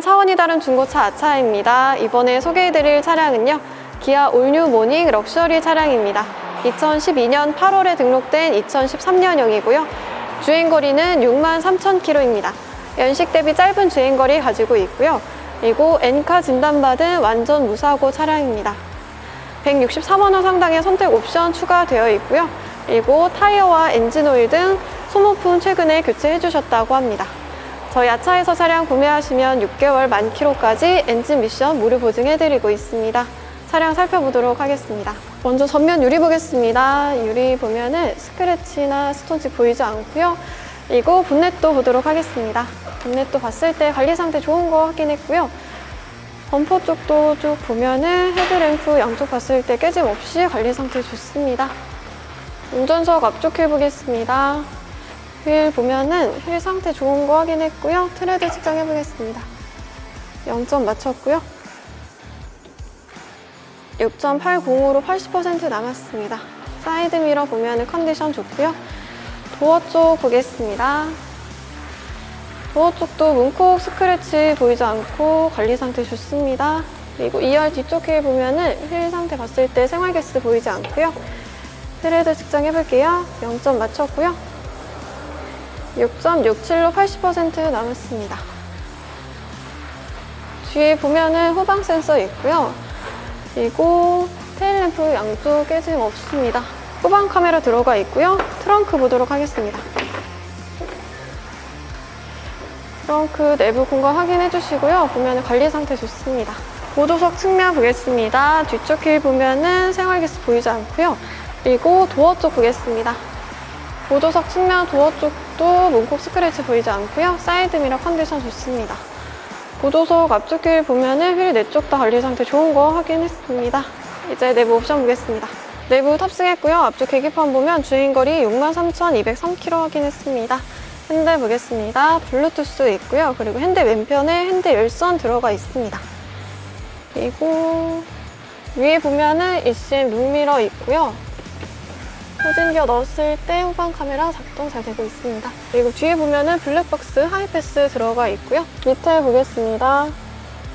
차원이 다른 중고차 아차입니다. 이번에 소개해드릴 차량은요. 기아 올뉴 모닝 럭셔리 차량입니다. 2012년 8월에 등록된 2013년형이고요. 주행거리는 6만 3천 킬로입니다. 연식 대비 짧은 주행거리 가지고 있고요. 그리고 엔카 진단받은 완전 무사고 차량입니다. 163만 원 상당의 선택 옵션 추가되어 있고요. 그리고 타이어와 엔진 오일 등 소모품 최근에 교체해 주셨다고 합니다. 저희 아차에서 차량 구매하시면 6개월 만 킬로까지 엔진 미션 무료 보증해 드리고 있습니다. 차량 살펴보도록 하겠습니다. 먼저 전면 유리 보겠습니다. 유리 보면은 스크래치나 스톤치 보이지 않고요. 그리고 본넷도 보도록 하겠습니다. 본넷도 봤을 때 관리 상태 좋은 거 확인했고요. 범퍼 쪽도 쭉 보면은 헤드램프 양쪽 봤을 때 깨짐 없이 관리 상태 좋습니다. 운전석 앞쪽 휠 보겠습니다. 휠 보면은 휠 상태 좋은 거 확인했고요. 트레드 측정해 보겠습니다. 0점 맞췄고요. 6.80으로 80% 남았습니다. 사이드 미러 보면은 컨디션 좋고요. 도어 쪽 보겠습니다. 도어 쪽도 문콕 스크래치 보이지 않고 관리 상태 좋습니다. 그리고 2열 뒤쪽 휠 보면은 휠 상태 봤을 때 생활 개스 보이지 않고요. 트레드 측정해 볼게요. 0점 맞췄고요. 6.67로 80% 남았습니다. 뒤에 보면은 후방 센서 있고요. 그리고 테일 램프 양쪽 깨짐 없습니다. 후방 카메라 들어가 있고요. 트렁크 보도록 하겠습니다. 트렁크 내부 공간 확인해 주시고요. 보면 관리 상태 좋습니다. 보조석 측면 보겠습니다. 뒤쪽 휠 보면은 생활기스 보이지 않고요. 그리고 도어 쪽 보겠습니다. 보조석 측면 도어 쪽 도 문콕 스크래치 보이지 않고요. 사이드 미러 컨디션 좋습니다. 보조석 앞쪽 휠 보면은 휠 내쪽 다 관리 상태 좋은 거 확인했습니다. 이제 내부 옵션 보겠습니다. 내부 탑승했고요. 앞쪽 계기판 보면 주행거리 63,203km 확인했습니다. 핸들 보겠습니다. 블루투스 있고요. 그리고 핸들 왼편에 핸들 열선 들어가 있습니다. 그리고 위에 보면은 ECM 룸미러 있고요. 후진기어 넣었을 때 후방 카메라 작동 잘 되고 있습니다. 그리고 뒤에 보면은 블랙박스 하이패스 들어가 있고요. 밑에 보겠습니다.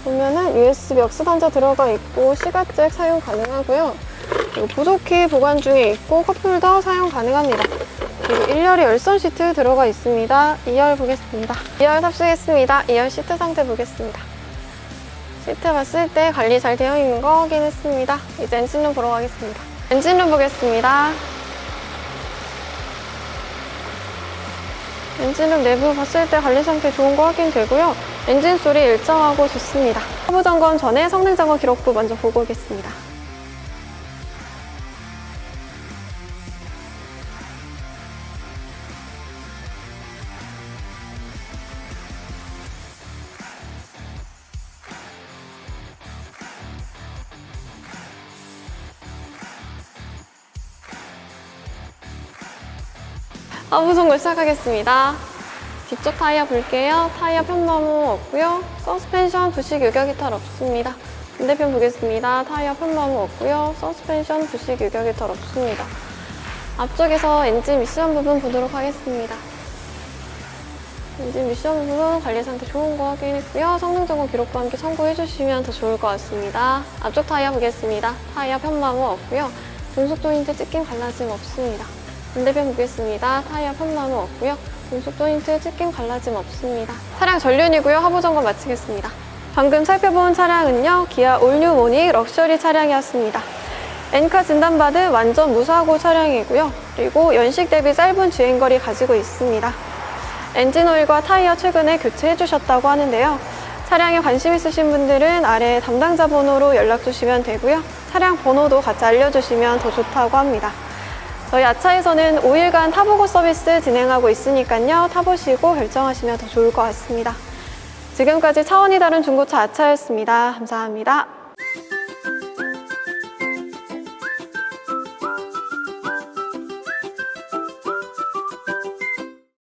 보면은 USB 역스 단자 들어가 있고 시가잭 사용 가능하고요. 그리고 부속키 보관 중에 있고 컵홀더 사용 가능합니다. 그리고 1열에 열선 시트 들어가 있습니다. 2열 보겠습니다. 2열 탑승했습니다. 2열 시트 상태 보겠습니다. 시트 봤을 때 관리 잘 되어 있는 거 확인했습니다. 이제 엔진룸 보러 가겠습니다. 엔진룸 보겠습니다. 엔진룸 내부 봤을 때 관리 상태 좋은 거 확인되고요. 엔진 소리 일정하고 좋습니다. 하부 점검 전에 성능 점검 기록부 먼저 보고 오겠습니다. 하부 점검 시작하겠습니다. 뒤쪽 타이어 볼게요. 타이어 편마모 없고요. 서스펜션 부식 유격 이탈 없습니다. 반대편 보겠습니다. 타이어 편마모 없고요. 서스펜션 부식 유격 이탈 없습니다. 앞쪽에서 엔진 미션 부분 보도록 하겠습니다. 엔진 미션 부분 관리 상태 좋은 거 확인했고요. 성능 점검 기록과 함께 참고해 주시면 더 좋을 것 같습니다. 앞쪽 타이어 보겠습니다. 타이어 편마모 없고요. 중속도 힌트 찍힘 갈라짐 없습니다. 반대편 보겠습니다. 타이어 편마모 없고요. 중속 조인트 찍힘 갈라짐 없습니다. 차량 전륜이고요. 하부 점검 마치겠습니다. 방금 살펴본 차량은요. 기아 올뉴 모닉 럭셔리 차량이었습니다. 엔카 진단받은 완전 무사고 차량이고요. 그리고 연식 대비 짧은 주행거리 가지고 있습니다. 엔진 오일과 타이어 최근에 교체해 주셨다고 하는데요. 차량에 관심 있으신 분들은 아래 담당자 번호로 연락 주시면 되고요. 차량 번호도 같이 알려주시면 더 좋다고 합니다. 저희 아차에서는 5일간 타보고 서비스 진행하고 있으니까요. 타보시고 결정하시면 더 좋을 것 같습니다. 지금까지 차원이 다른 중고차 아차였습니다. 감사합니다.